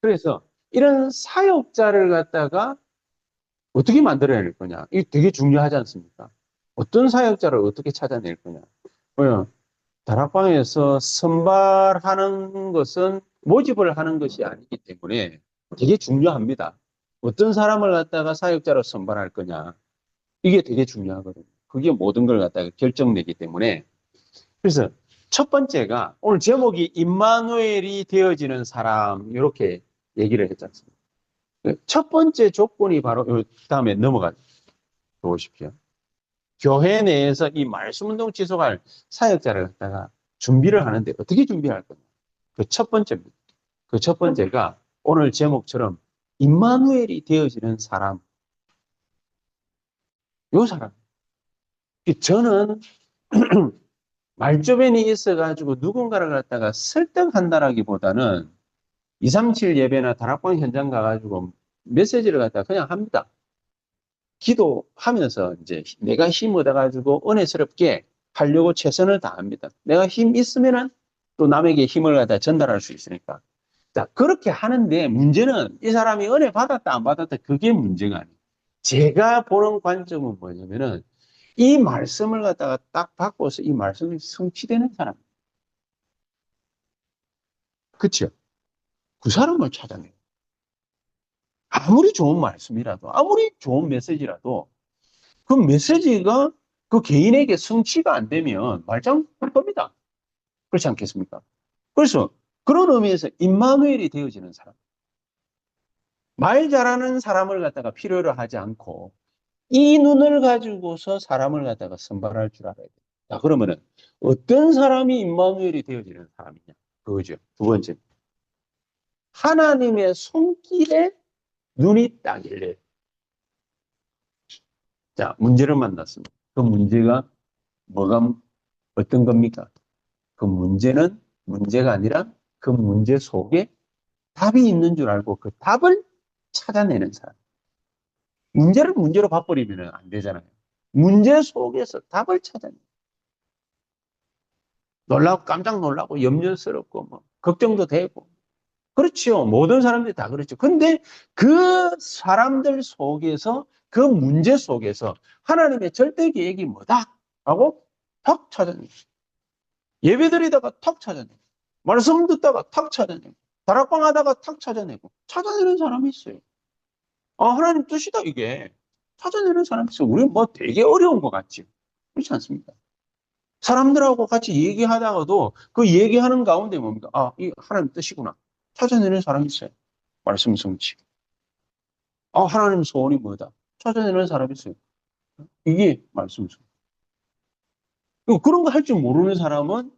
그래서 이런 사역자를 갖다가 어떻게 만들어낼 거냐. 이게 되게 중요하지 않습니까? 어떤 사역자를 어떻게 찾아낼 거냐. 뭐요? 다락방에서 선발하는 것은 모집을 하는 것이 아니기 때문에 되게 중요합니다. 어떤 사람을 갖다가 사역자로 선발할 거냐. 이게 되게 중요하거든요. 그게 모든 걸 갖다가 결정내기 때문에. 그래서 첫 번째가 오늘 제목이 임마누엘이 되어지는 사람 이렇게 얘기를 했지 않습니까? 첫 번째 조건이 바로 다음에 넘어가 보십시오. 교회 내에서 이 말씀 운동 지속할 사역자를 갖다가 준비를 하는데 어떻게 준비할 거냐? 그 첫 번째입니다. 그 첫 번째가 오늘 제목처럼 임마누엘이 되어지는 사람. 요 사람. 저는 말주변이 있어가지고 누군가를 갖다가 설득한다라기보다는 237 예배나 다락방 현장 가가지고 메시지를 갖다가 그냥 합니다. 기도하면서 이제 내가 힘 얻어가지고 은혜스럽게 하려고 최선을 다합니다. 내가 힘 있으면은 또 남에게 힘을 갖다 전달할 수 있으니까. 자, 그렇게 하는데 문제는 이 사람이 은혜 받았다, 안 받았다, 그게 문제가 아니에요. 제가 보는 관점은 뭐냐면은 이 말씀을 갖다가 딱 바꿔서 이 말씀이 성취되는 사람. 그쵸? 그 사람을 찾아내요. 아무리 좋은 말씀이라도, 아무리 좋은 메시지라도, 그 메시지가 그 개인에게 성취가 안 되면 말짱 할 겁니다. 그렇지 않겠습니까? 그래서 그런 의미에서 임마누엘이 되어지는 사람. 말 잘하는 사람을 갖다가 필요로 하지 않고 이 눈을 가지고서 사람을 갖다가 선발할 줄 알아야 돼. 자, 그러면은 어떤 사람이 임마누엘이 되어지는 사람이냐? 그거죠. 두 번째. 하나님의 손길에 눈이 따길래. 자, 문제를 만났습니다. 그 문제가 뭐가 어떤 겁니까? 그 문제는 문제가 아니라 그 문제 속에 답이 있는 줄 알고 그 답을 찾아내는 사람. 문제를 문제로 봐버리면 안 되잖아요. 문제 속에서 답을 찾아내. 놀라고 깜짝 놀라고 염려스럽고 뭐 걱정도 되고 그렇죠. 모든 사람들이 다 그렇죠. 근데 그 사람들 속에서 그 문제 속에서 하나님의 절대 계획이 뭐다? 라고 턱 찾아내고 예배드리다가 턱 찾아내고 말씀 듣다가 턱 찾아내고 다락방 하다가 턱 찾아내고 찾아내는 사람이 있어요. 아, 하나님 뜻이다, 이게. 찾아내는 있어요. 우리는 뭐 되게 어려운 것 같지. 그렇지 않습니까? 사람들하고 같이 얘기하다가도 그 얘기하는 가운데 뭡니까? 아, 이 하나님 뜻이구나. 찾아내는 사람이 있어요. 말씀 성취. 아, 하나님 소원이 뭐다? 찾아내는 사람이 있어요. 이게 말씀 성취. 그런 거 할 줄 모르는 사람은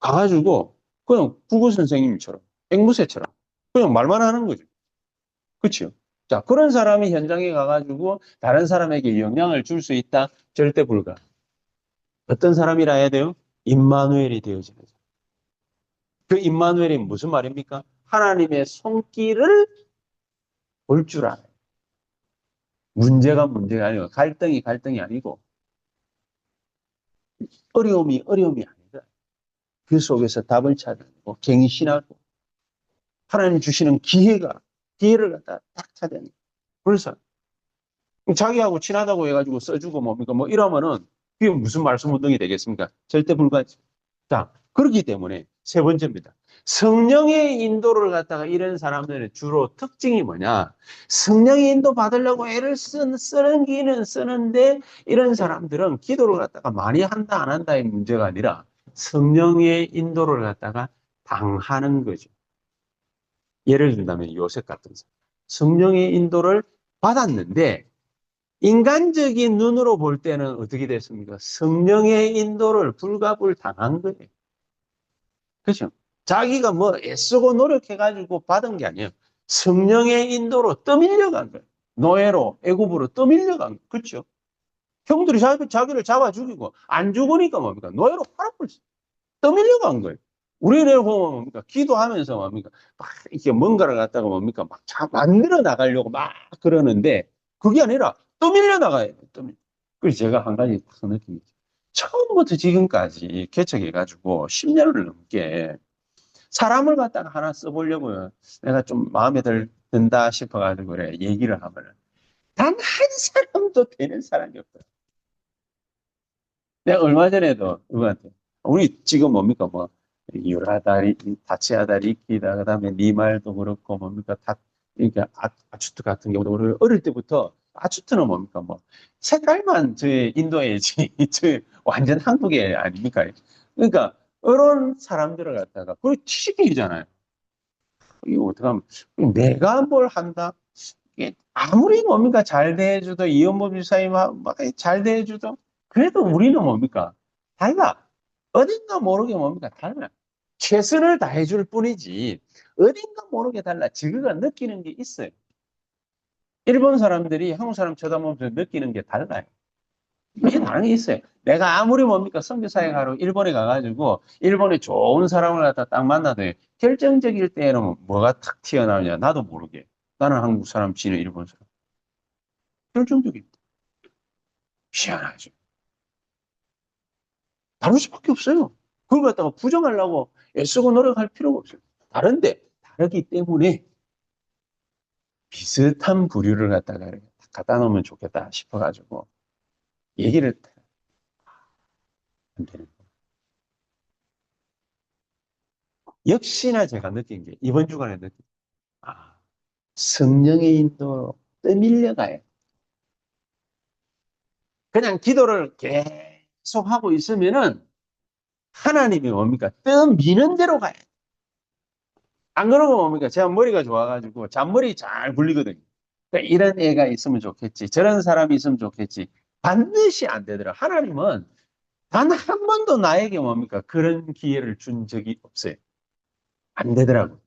가가지고 그냥 국어 선생님처럼 앵무새처럼 그냥 말만 하는 거죠. 그렇죠? 자, 그런 사람이 현장에 가가지고 다른 사람에게 영향을 줄 수 있다? 절대 불가. 어떤 사람이라 해야 돼요? 임마누엘이 되어지는 사람. 그 임마누엘이 무슨 말입니까? 하나님의 손길을 볼줄 알아요. 문제가 문제가 아니고 갈등이 갈등이 아니고 어려움이 어려움이 아니다. 그 속에서 답을 찾아내고 갱신하고 하나님 주시는 기회가 기회를 갖다 딱 찾아내. 그래서 자기하고 친하다고 해가지고 써주고 뭡니까 뭐 이러면은 그게 무슨 말씀 운동이 되겠습니까? 절대 불가지. 자 그렇기 때문에 세 번째입니다. 성령의 인도를 갖다가 이런 사람들의 주로 특징이 뭐냐? 성령의 인도 받으려고 애를 쓰는, 쓰는 기는 쓰는데 이런 사람들은 기도를 갖다가 많이 한다 안 한다의 문제가 아니라 성령의 인도를 갖다가 당하는 거죠. 예를 든다면 요셉 같은 사람. 성령의 인도를 받았는데 인간적인 눈으로 볼 때는 어떻게 됐습니까? 성령의 인도를 불가불 당한 거예요. 그렇죠? 자기가 뭐 애쓰고 노력해가지고 받은 게 아니에요. 성령의 인도로 떠밀려간 거예요. 노예로, 애굽으로 떠밀려간 거예요. 그렇죠? 형들이 자기를 잡아 죽이고 안 죽으니까 뭡니까? 노예로 팔아버렸어. 떠밀려간 거예요. 우리를 보면 뭡니까? 기도하면서 뭡니까? 막 이렇게 뭔가를 갖다가 뭡니까? 막 만들어 나가려고 막 그러는데 그게 아니라 떠밀려 나가요. 떠밀려. 그래서 제가 한 가지 딱 느낌이 처음부터 지금까지 개척해가지고 10년을 넘게 사람을 갖다가 하나 써보려고요. 내가 좀 마음에 들, 든다 싶어가지고 그래. 얘기를 하면은. 단한 사람도 되는 사람이 없어요. 내가 얼마 전에도 누구한테, 우리 지금 뭡니까, 뭐, 유라다리, 다치아다리, 키다, 그 다음에 니 말도 그렇고, 뭡니까, 다, 그러니까 아, 아추트 같은 경우도 우리 어릴 때부터 아추트는 뭡니까, 뭐, 색깔만 저 인도애지, 저 완전 한국애 아닙니까? 그러니까, 그런 사람들을 갖다가, 그걸 티식이잖아요. 이거 어떡하면, 내가 뭘 한다? 아무리 뭡니까, 잘 대해줘도, 이현범 지사님 잘 대해줘도, 그래도 우리는 뭡니까? 달라. 어딘가 모르게 뭡니까? 달라. 최선을 다해줄 뿐이지, 어딘가 모르게 달라. 지그가 느끼는 게 있어요. 일본 사람들이 한국 사람 쳐다보면서 느끼는 게 달라요. 이게 다른 게 있어요. 내가 아무리 뭡니까? 선교사역하러 일본에 가가지고, 일본에 좋은 사람을 갖다 딱 만나도 결정적일 때에는 뭐가 탁 튀어나오냐? 나도 모르게. 나는 한국 사람, 지는 일본 사람. 결정적일 때. 희한하죠. 다를 수밖에 없어요. 그걸 갖다가 부정하려고 애쓰고 노력할 필요가 없어요. 다른데 다르기 때문에 비슷한 부류를 갖다가 갖다 놓으면 좋겠다 싶어가지고 얘기를 안 되는 거예요. 역시나 제가 느낀 게 이번 주간에 느낀 아 성령의 인도로 떠밀려가요. 그냥 기도를 계속 하고 있으면은 하나님이 뭡니까? 떠미는 대로 가요. 안 그러고 뭡니까? 제가 머리가 좋아가지고 잔머리 잘 굴리거든요. 그러니까 이런 애가 있으면 좋겠지. 저런 사람이 있으면 좋겠지. 반드시 안 되더라. 하나님은 단 한 번도 나에게 뭡니까? 그런 기회를 준 적이 없어요. 안 되더라고.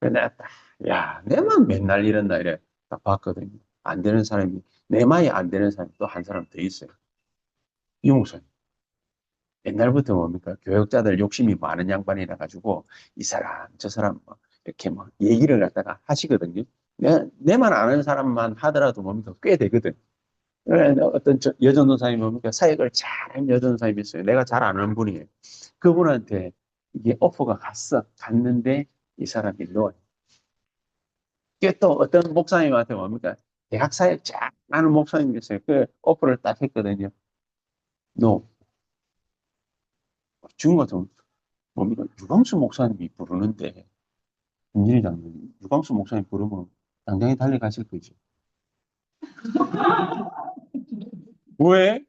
그래서 내가 딱, 야, 내만 맨날 이런다, 이래. 딱 봤거든요. 안 되는 사람이, 내만이 안 되는 사람이 또 한 사람 더 있어요. 이 목사님. 옛날부터 뭡니까? 교육자들 욕심이 많은 양반이라 가지고 이 사람, 저 사람 뭐 이렇게 막 얘기를 갖다가 하시거든요. 내, 내만 아는 사람만 하더라도 뭡니까? 꽤 되거든. 어떤 저 여전도사님 뭡니까? 사역을 잘한 여전도사님이 있어요. 내가 잘 아는 분이에요. 그분한테 이게 오퍼가 갔어. 갔는데 이 사람이. 이게 또 어떤 목사님한테 뭡니까? 대학 사역 잘 하는 목사님이 있어요. 그 오퍼를 딱 했거든요. 노. 지금 같은 뭡니까? 유광수 목사님이 부르는데 김진희 장로님 유광수 목사님 부르면 당장에 달려가실 거지. 왜?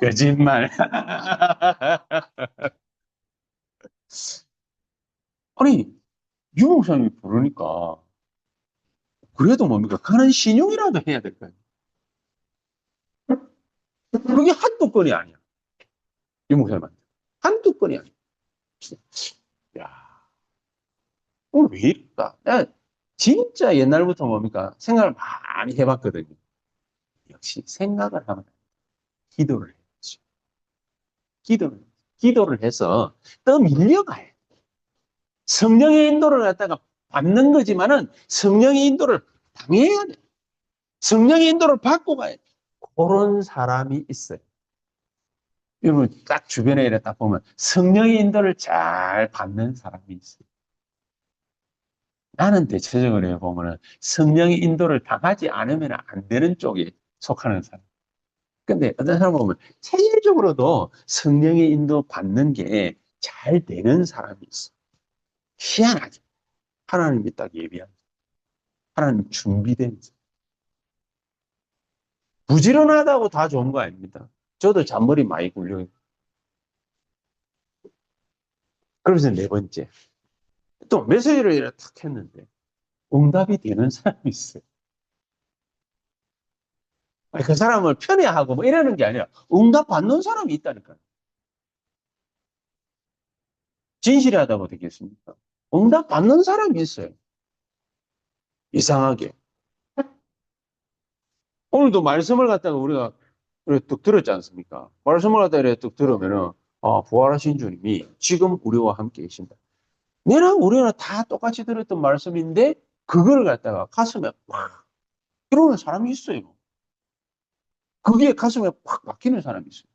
거짓말. 아니, 유 목사님이 부르니까 그래도 뭡니까? 가는 신용이라도 해야 될 거 아니에요. 그게 한두 건이 아니야. 유 목사님한테. 한두 건이 아니야. 야, 왜 이럴까? 진짜 옛날부터 뭡니까? 생각을 많이 해봤거든요. 역시 생각을 하면 기도를 해야죠. 기도를, 기도를 해서 또 밀려가요. 성령의 인도를 갖다가 받는 거지만은 성령의 인도를 당해야 돼. 성령의 인도를 받고 가야 돼. 그런 사람이 있어요. 여러분 딱 주변에 이래 딱 보면 성령의 인도를 잘 받는 사람이 있어요. 나는 대체적으로 보면은 성령의 인도를 당하지 않으면 안 되는 쪽에 속하는 사람. 근데 어떤 사람 보면 체질적으로도 성령의 인도 받는 게 잘 되는 사람이 있어. 희한하게. 하나님이 딱 예비한. 하나님 준비된. 부지런하다고 다 좋은 거 아닙니다. 저도 잔머리 많이 굴려요. 그러면서 네 번째. 또 메시지를 이렇게 탁 했는데 응답이 되는 사람이 있어요. 그 사람을 편애하고 뭐 이러는 게 아니라 응답 받는 사람이 있다니까요. 진실하다고 되겠습니까? 응답 받는 사람이 있어요. 이상하게. 오늘도 말씀을 갖다가 우리가 뚝 들었지 않습니까? 말씀을 갖다가 이렇게 뚝 들으면은, 아, 부활하신 주님이 지금 우리와 함께 계신다. 내가 우리는 다 똑같이 들었던 말씀인데, 그걸 갖다가 가슴에 팍, 이러는 사람이 있어요. 그게 가슴에 팍 박히는 사람이 있어요.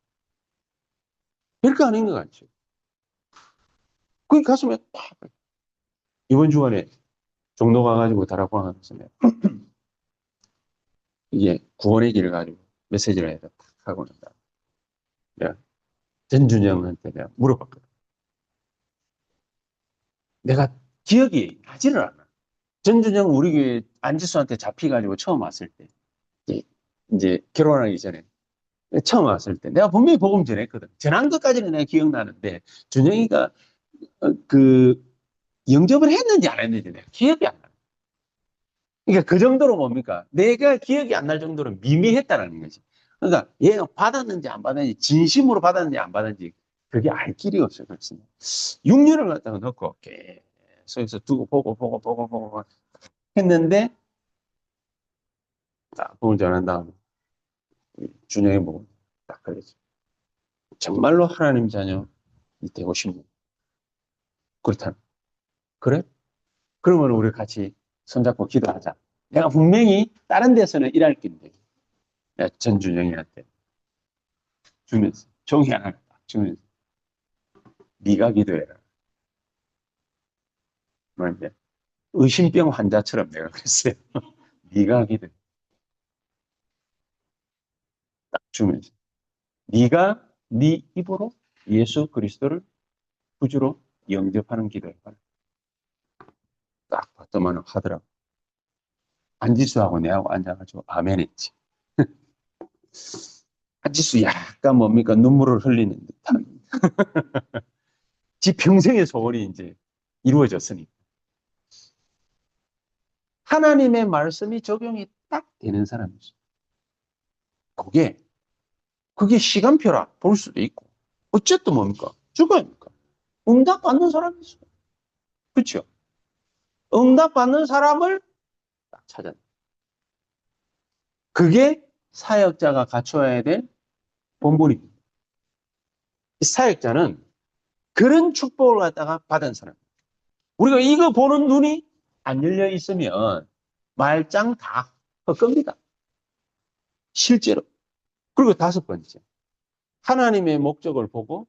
별거 아닌 것 같죠. 그게 가슴에 팍. 이번 주간에 종로 가 가지고 다락방 하면서 이게 구원의 길을 가지고 메시지를 해서 탁 하고 난다. 내가 전준영한테 내가 물어봤거든. 내가 기억이 나지를 않아. 전준영 우리 교회 안지수한테 잡혀가지고 처음 왔을 때, 이제, 이제 결혼하기 전에 처음 왔을 때 내가 분명히 복음 전했거든. 전한 것까지는 내가 기억나는데 준영이가 어, 그 영접을 했는지 안 했는지 내가 기억이 안 나. 그러니까 그 정도로 뭡니까? 내가 기억이 안 날 정도로 미미했다는 거지. 그러니까 얘가 받았는지 안 받았는지 진심으로 받았는지 안 받았는지 그게 알 길이 없어요. 그래서 6년을 갖다가 넣고 계속해서 두고 보고 보고 보고 보고 했는데 딱 복을 전한 다음에 준영이 보고 딱 걸렸죠. 정말로 하나님 자녀 되고 싶네. 그렇다. 그래? 그러면 우리 같이 손잡고 기도하자. 내가 분명히 다른 데서는 일할. 내가 전준영이한테 주면서 종이 하나 딱 주면서 네가 기도해라. 뭐인데 의심병 환자처럼 내가 그랬어요. 네가 기도해. 딱 주면서 네가 네 입으로 예수 그리스도를 구주로 영접하는 기도해봐라. 딱 봤더만 하더라고. 안지수하고 내하고 앉아가지고 아멘 했지. 안지수 약간 뭡니까 눈물을 흘리는 듯한. 지 평생의 소원이 이제 이루어졌으니까. 하나님의 말씀이 적용이 딱 되는 사람이죠. 그게, 그게 시간표라 볼 수도 있고. 어쨌든 뭡니까? 죽어야 니까. 응답 받는 사람이 있어요. 그렇죠? 응답 받는 사람을 딱 찾아. 그게 사역자가 갖춰야 될 본분입니다. 이 사역자는 그런 축복을 갖다가 받은 사람. 우리가 이거 보는 눈이 안 열려 있으면 말짱 다 헛겁니다. 실제로. 그리고 다섯 번째. 하나님의 목적을 보고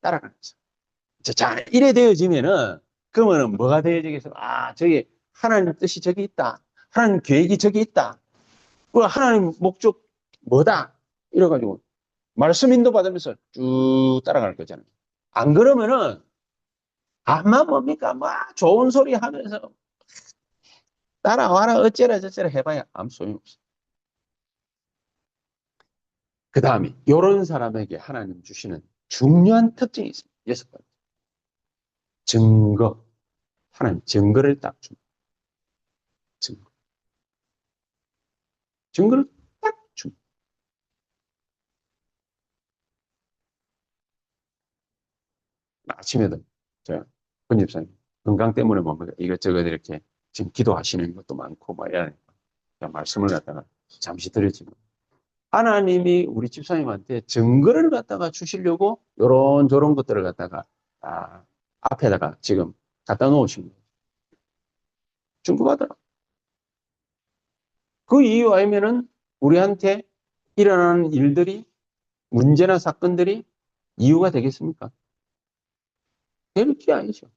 따라가는 거죠. 자, 이래 되어지면은, 그러면은 뭐가 되어지겠어? 아, 저기, 하나님 뜻이 저기 있다. 하나님 계획이 저기 있다. 그 하나님 목적 뭐다? 이래가지고, 말씀 인도 받으면서 쭉 따라갈 거잖아요. 안 그러면은, 아마 뭡니까? 막 좋은 소리 하면서, 따라와라, 어째라, 저째라 해봐야 아무 소용없어. 그 다음에, 요런 사람에게 하나님 주시는 중요한 특징이 있습니다. 여섯 번째. 증거. 하나님 증거를 딱 줍니다. 증거. 증거를 딱 줍니다. 아침에도 제가 권 집사님 건강 때문에 뭡니까 이것저것 이렇게 지금 기도하시는 것도 많고 막 이런 말씀을 갖다가 잠시 드렸지만 하나님이 우리 집사님한테 증거를 갖다가 주시려고 요런 저런 것들을 갖다가 아, 앞에다가 지금 갖다 거예요. 증거받아라. 그 이유 아니면은 우리한테 일어나는 일들이 문제나 사건들이 이유가 되겠습니까? 될게 아니죠.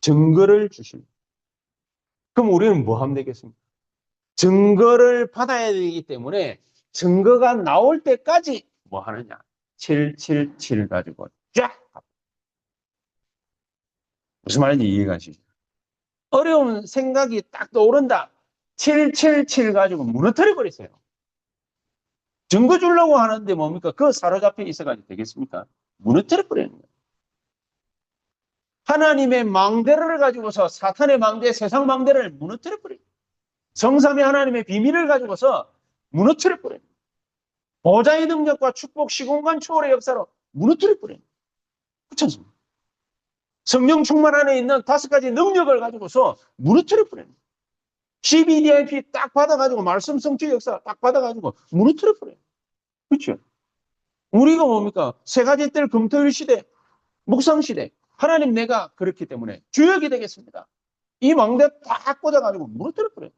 증거를 주십니다. 그럼 우리는 뭐 하면 되겠습니까? 증거를 받아야 되기 때문에 증거가 나올 때까지 뭐 하느냐? 777 가지고 쫙! 무슨 말인지 이해가 가시죠? 어려운 생각이 딱 떠오른다. 777 가지고 무너뜨려 버렸어요. 증거 주려고 하는데 뭡니까? 그 사로잡혀 있어가지고 되겠습니까? 무너뜨려 버리는 거예요. 하나님의 망대를 가지고서 사탄의 망대, 세상 망대를 무너뜨려 버려요. 성삼의 하나님의 비밀을 가지고서 무너뜨려 버려요. 보좌의 능력과 축복, 시공간 초월의 역사로 무너뜨려 버려요. 그렇지 않습니까? 성령 충만 안에 있는 다섯 가지 능력을 가지고서 무너뜨려 버려요. CBDIP 딱 받아가지고 말씀 성취 역사 딱 받아가지고 무너뜨려 버려요. 그렇죠? 우리가 뭡니까? 세 가지 뜰 금토일 시대, 묵상 시대. 하나님 내가 그렇기 때문에 주역이 되겠습니다. 이 망대 딱 꽂아가지고 무너뜨려 버려요.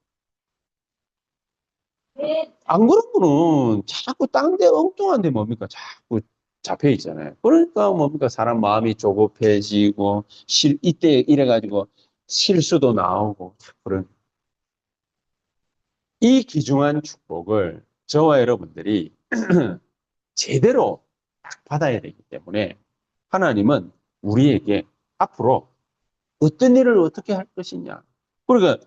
안 그런 거는 자꾸 딴 데 엉뚱한 데 뭡니까? 자꾸 잡혀 있잖아요. 그러니까 뭡니까 사람 마음이 조급해지고 실 이때 이래가지고 실수도 나오고 그런 이 귀중한 축복을 저와 여러분들이 제대로 딱 받아야 되기 때문에 하나님은 우리에게 앞으로 어떤 일을 어떻게 할 것이냐. 그러니까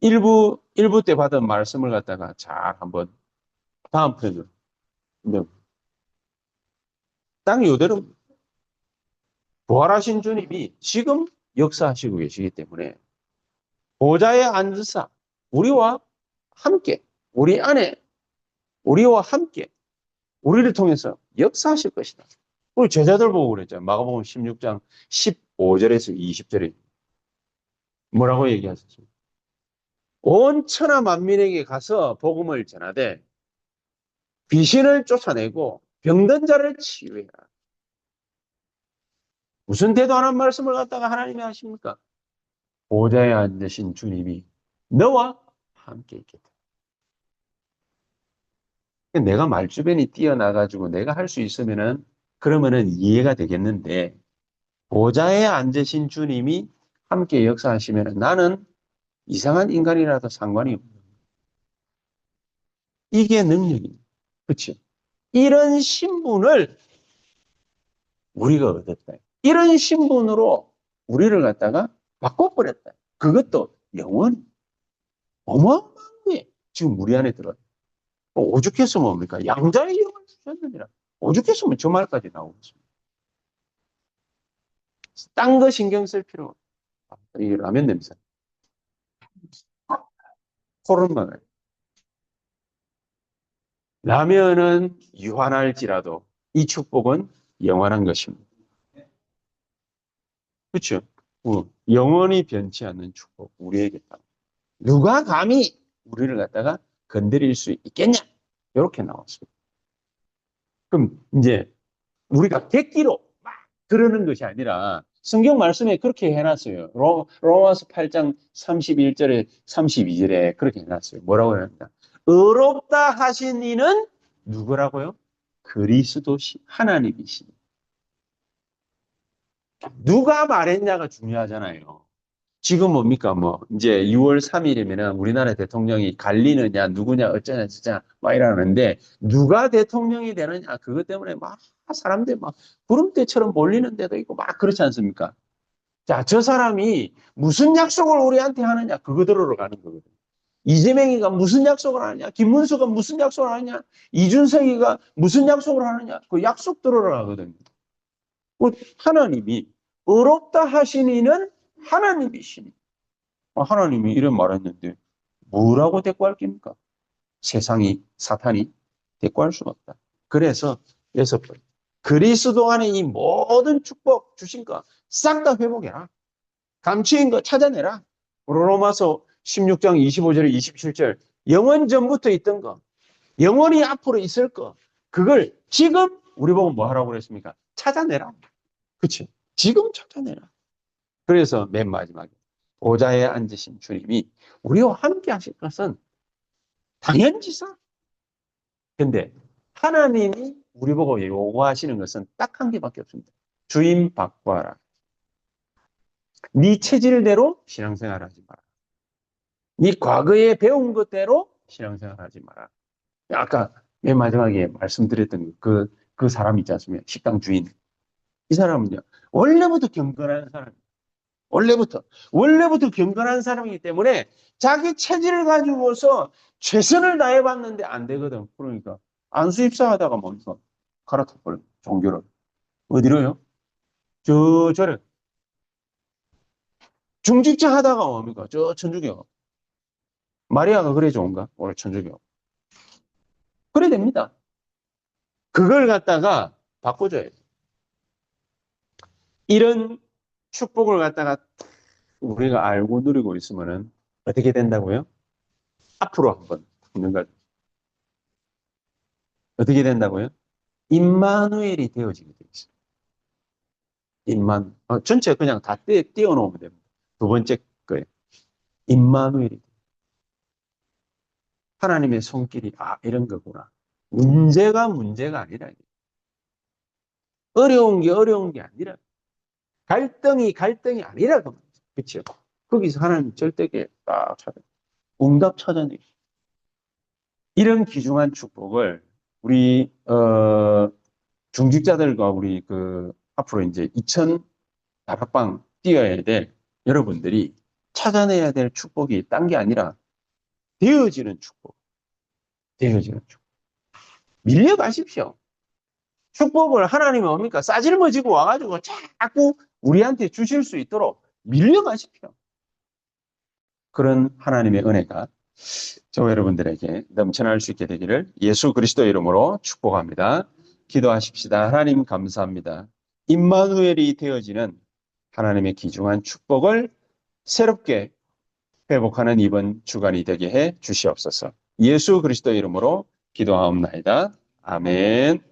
일부 일부 때 받은 말씀을 갖다가 잘 한번 다음 편으로 딱 요대로 부활하신 주님이 지금 역사하시고 계시기 때문에 보좌에 앉으사 우리와 함께 우리 안에 우리와 함께 우리를 통해서 역사하실 것이다. 우리 제자들 보고 그랬죠. 마가복음 16장 15절에서 20절에 뭐라고 얘기하셨습니까? 온 천하 만민에게 가서 복음을 전하되 귀신을 쫓아내고 병든 자를 치유해라. 무슨 대단한 말씀을 갖다가 하나님이 하십니까? 보좌에 앉으신 주님이 너와 함께 있겠다. 내가 말주변이 뛰어나가지고 내가 할 수 있으면은 그러면은 이해가 되겠는데 보좌에 앉으신 주님이 함께 역사하시면 나는 이상한 인간이라도 상관이 없는 이게 능력입니다. 그렇죠? 이런 신분을 우리가 얻었다. 이런 신분으로 우리를 갖다가 바꿔버렸다. 그것도 영원히. 어마어마한 게 지금 우리 안에 들어요. 오죽했으면 뭡니까? 양자의 영을 주셨느니라. 오죽했으면 저 말까지 나오겠습니다. 딴 거 신경 쓸 필요 없다. 이 라면 냄새. 코로나 라면은 유한할지라도 이 축복은 영원한 것입니다. 그렇죠? 어, 영원히 변치 않는 축복 우리에게. 누가 감히 우리를 갖다가 건드릴 수 있겠냐? 이렇게 나왔습니다. 그럼 이제 우리가 객기로 막 그러는 것이 아니라 성경 말씀에 그렇게 해놨어요. 로, 로마서 8장 31절에 32절에 그렇게 해놨어요. 뭐라고 해놨냐? 의롭다 하신 이는 누구라고요? 그리스도시 하나님이시니. 누가 말했냐가 중요하잖아요. 지금 뭡니까? 뭐, 이제 6월 3일이면은 우리나라 대통령이 갈리느냐, 누구냐, 어쩌냐, 저쩌냐, 막 이러는데, 누가 대통령이 되느냐, 그것 때문에 막 사람들 막 구름대처럼 몰리는 데도 있고 막 그렇지 않습니까? 자, 저 사람이 무슨 약속을 우리한테 하느냐, 그거대로 가는 거거든요. 이재명이가 무슨 약속을 하느냐, 김문수가 무슨 약속을 하느냐, 이준석이가 무슨 약속을 하느냐, 그 약속대로 가거든요. 그 하나님이 하신 이는 하나님이시니. 아, 하나님이 이런 말했는데 뭐라고 대꾸할 깁니까? 세상이 사탄이 대꾸할 수가 없다. 그래서 여섯 번 그리스도 안에 이 모든 축복 주신 거 싹 다 회복해라. 감추인 거 찾아내라. 로마서 16장 25절 27절 영원 전부터 있던 거 영원히 앞으로 있을 거 그걸 지금 우리 보고 뭐 하라고 그랬습니까? 찾아내라. 그치? 지금 찾아내라. 그래서 맨 마지막에 보좌에 앉으신 주님이 우리와 함께 하실 것은 당연지사. 근데 하나님이 우리 보고 요구하시는 것은 딱 한 개밖에 없습니다. 주인 바꿔라. 네 체질대로 신앙생활 하지 마라. 네 과거에 배운 것대로 신앙생활 하지 마라. 아까 맨 마지막에 말씀드렸던 그, 그 사람 있지 않습니까? 식당 주인. 이 사람은요, 원래부터 경건한 사람이에요. 원래부터. 원래부터 경건한 사람이기 때문에 자기 체질을 가지고서 최선을 다해봤는데 안 되거든. 그러니까 안수 입사 하다가 뭡니까? 갈아타버려. 종교를. 어디로요? 저, 저래. 중직자 하다가 뭡니까? 저 천주교. 마리아가 그래 좋은가? 오늘 천주교. 그래 됩니다. 그걸 갖다가 바꿔줘야 돼. 이런 축복을 갖다가 우리가 알고 누리고 있으면은 어떻게 된다고요? 앞으로 한번 뭔가 어떻게 된다고요? 임마누엘이 되어지게 되어 있어요. 임만 어, 전체 그냥 다 떼, 띄워놓으면 됩니다. 두 번째 거에 임마누엘이 하나님의 손길이 아 이런 거구나. 문제가 문제가 아니라 어려운 게 어려운 게 아니라 갈등이 갈등이 아니라 그 말이죠. 그렇죠? 거기서 하나님 절대게 딱 찾아 응답 찾아내. 이런 귀중한 축복을 우리 어 중직자들과 우리 그 앞으로 이제 2000 다락방 뛰어야 될 여러분들이 찾아내야 될 축복이 딴 게 아니라 되어지는 축복. 되어지는 축복. 밀려가십시오. 축복을 하나님이 뭡니까? 싸질머지고 와가지고 자꾸 우리한테 주실 수 있도록 밀려가십시오. 그런 하나님의 은혜가 저와 여러분들에게 넘쳐날 수 있게 되기를 예수 그리스도 이름으로 축복합니다. 기도하십시다. 하나님 감사합니다. 임마누엘이 되어지는 하나님의 귀중한 축복을 새롭게 회복하는 이번 주간이 되게 해 주시옵소서. 예수 그리스도 이름으로 기도하옵나이다. 아멘.